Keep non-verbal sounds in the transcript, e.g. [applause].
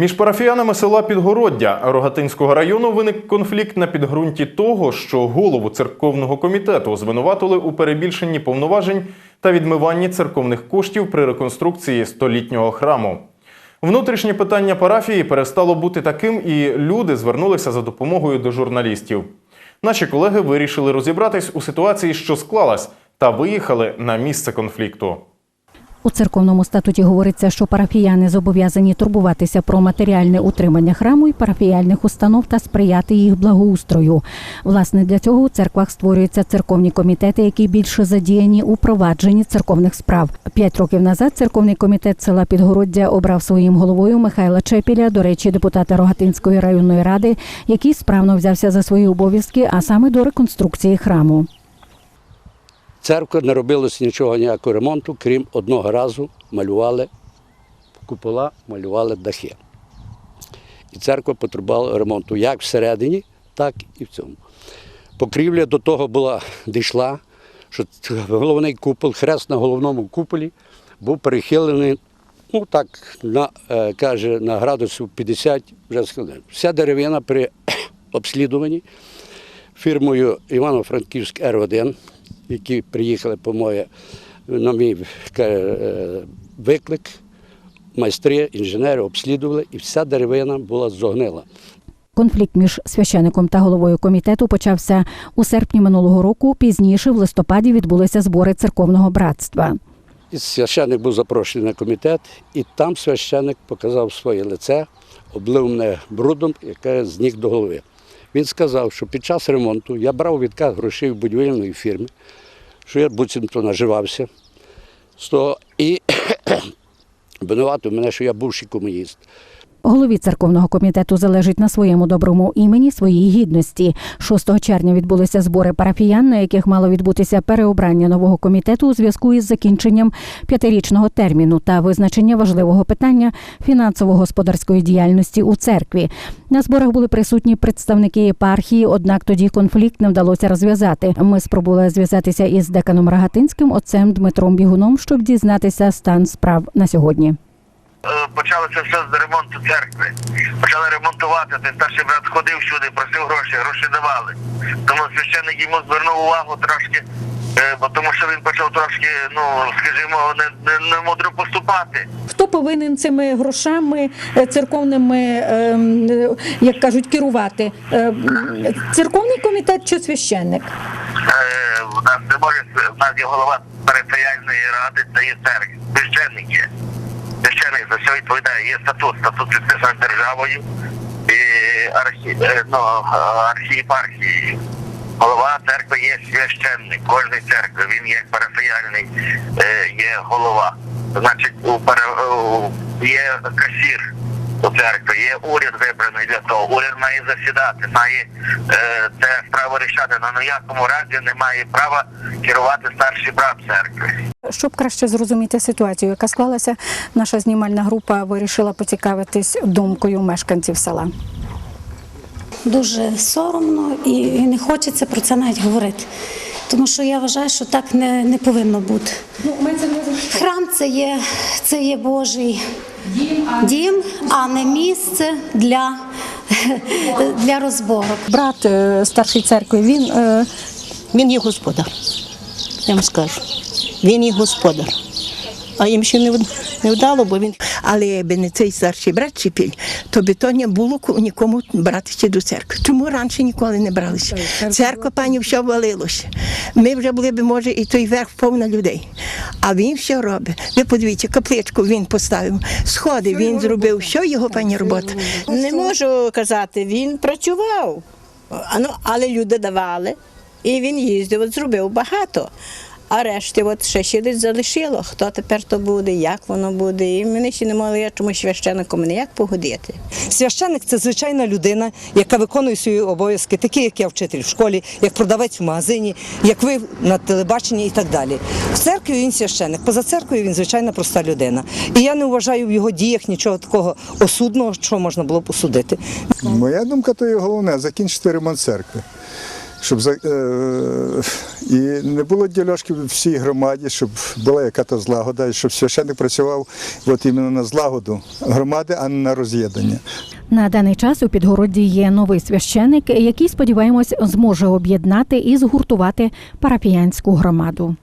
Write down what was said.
Між парафіянами села Підгороддя Рогатинського району виник конфлікт на підґрунті того, що голову церковного комітету звинуватили у перебільшенні повноважень та відмиванні церковних коштів при реконструкції столітнього храму. Внутрішнє питання парафії перестало бути таким, і люди звернулися за допомогою до журналістів. Наші колеги вирішили розібратись у ситуації, що склалась, та виїхали на місце конфлікту. У церковному статуті говориться, що парафіяни зобов'язані турбуватися про матеріальне утримання храму і парафіяльних установ та сприяти їх благоустрою. Власне, для цього у церквах створюються церковні комітети, які більше задіяні у провадженні церковних справ. П'ять років назад церковний комітет села Підгороддя обрав своїм головою Михайла Чепіля, до речі, депутата Рогатинської районної ради, який справно взявся за свої обов'язки, а саме до реконструкції храму. Церква не робилося нічого ніякого ремонту, крім одного разу малювали купола, малювали дахи. І церква потребувала ремонту як всередині, так і в цьому. Покрівля до того була дійшла, що головний купол, хрест на головному куполі був перехилений, ну так, на, е, каже, на градусів 50 вже схилив. Вся деревина при [coughs] обслідуванні фірмою Івано-Франківськ Р1, які приїхали по моє, на мій е, виклик, майстри, інженери обслідували, і вся деревина була зогнила. Конфлікт між священиком та головою комітету почався у серпні минулого року. Пізніше, в листопаді, відбулися збори церковного братства. І священник був запрошений на комітет, і там священник показав своє лице, облив мене брудом, яке з ніг до голови. Він сказав, що під час ремонту я брав відкат грошей в будівельної фірми, що я буцімто наживався і [coughs] винуватив мене, що я бувший комуніст. Голові церковного комітету залежить на своєму доброму імені своїй гідності. 6 червня відбулися збори парафіян, на яких мало відбутися переобрання нового комітету у зв'язку із закінченням п'ятирічного терміну та визначення важливого питання фінансово-господарської діяльності у церкві. На зборах були присутні представники єпархії, однак тоді конфлікт не вдалося розв'язати. Ми спробували зв'язатися із деканом Рагатинським, отцем Дмитром Бігуном, щоб дізнатися стан справ на сьогодні. Е, почалося все з ремонту церкви. Почали ремонтувати. Той старший брат ходив сюди, просив гроші, гроші давали. Тому священник йому звернув увагу трошки, е, бо тому що він почав трошки, ну скажімо, не, не, не мудро поступати. Хто повинен цими грошами е, церковними, ем, як кажуть, керувати? Церковний комітет чи священник? В нас не може в нас є голова периферіальної ради, це є церкви. Священник є. Священник за все відповідає. Є статут, статут підписаний державою і архі, е, ну, архієпархією. Голова церкви є священник кожної церкви. Він є парафіяльний, е, є голова. Значить, у пере- у- є касір у церкві, є уряд вибраний для того. Уряд має засідати, має е, це справу рішати. На ніякому разі не має права керувати старший брат церкви. Щоб краще зрозуміти ситуацію, яка склалася, наша знімальна група вирішила поцікавитись думкою мешканців села. дуже соромно і, і не хочеться про це навіть говорити. Тому що я вважаю, що так не, не повинно бути. Храм це є, це є Божий дім, а не місце для, [laughs] для розборок. Брат е, старшої церкви, він е, Він є господар. Я вам скажу. Він є господар. А їм ще не, вдало, бо він. Але якби не цей старший брат Чепіль, то би то не було нікому братися до церкви. Чому раніше ніколи не бралися? Церква пані все валилося. Ми вже були б, може, і той верх повна людей. А він все робить. Ви подивіться, капличку він поставив, сходи він зробив, все його пані робота. Не можу казати, він працював, ну, але люди давали, і він їздив, зробив багато. А решті, от ще ще десь залишило. Хто тепер то буде, як воно буде. І мене ще не могли я чомусь священником ніяк погодити. Священник це звичайна людина, яка виконує свої обов'язки, такі, як я вчитель в школі, як продавець в магазині, як ви на телебаченні і так далі. В церкві він священник, поза церквою він звичайна проста людина. І я не вважаю в його діях нічого такого осудного, що можна було б осудити. Моя думка то є головне закінчити ремонт церкви. Щоб за- е, і не було діляшки в всій громаді, щоб була яка-то злагода, і щоб священник працював от іменно на злагоду громади, а не на роз'єднання. На даний час у Підгородді є новий священик, який, сподіваємось, зможе об'єднати і згуртувати парафіянську громаду.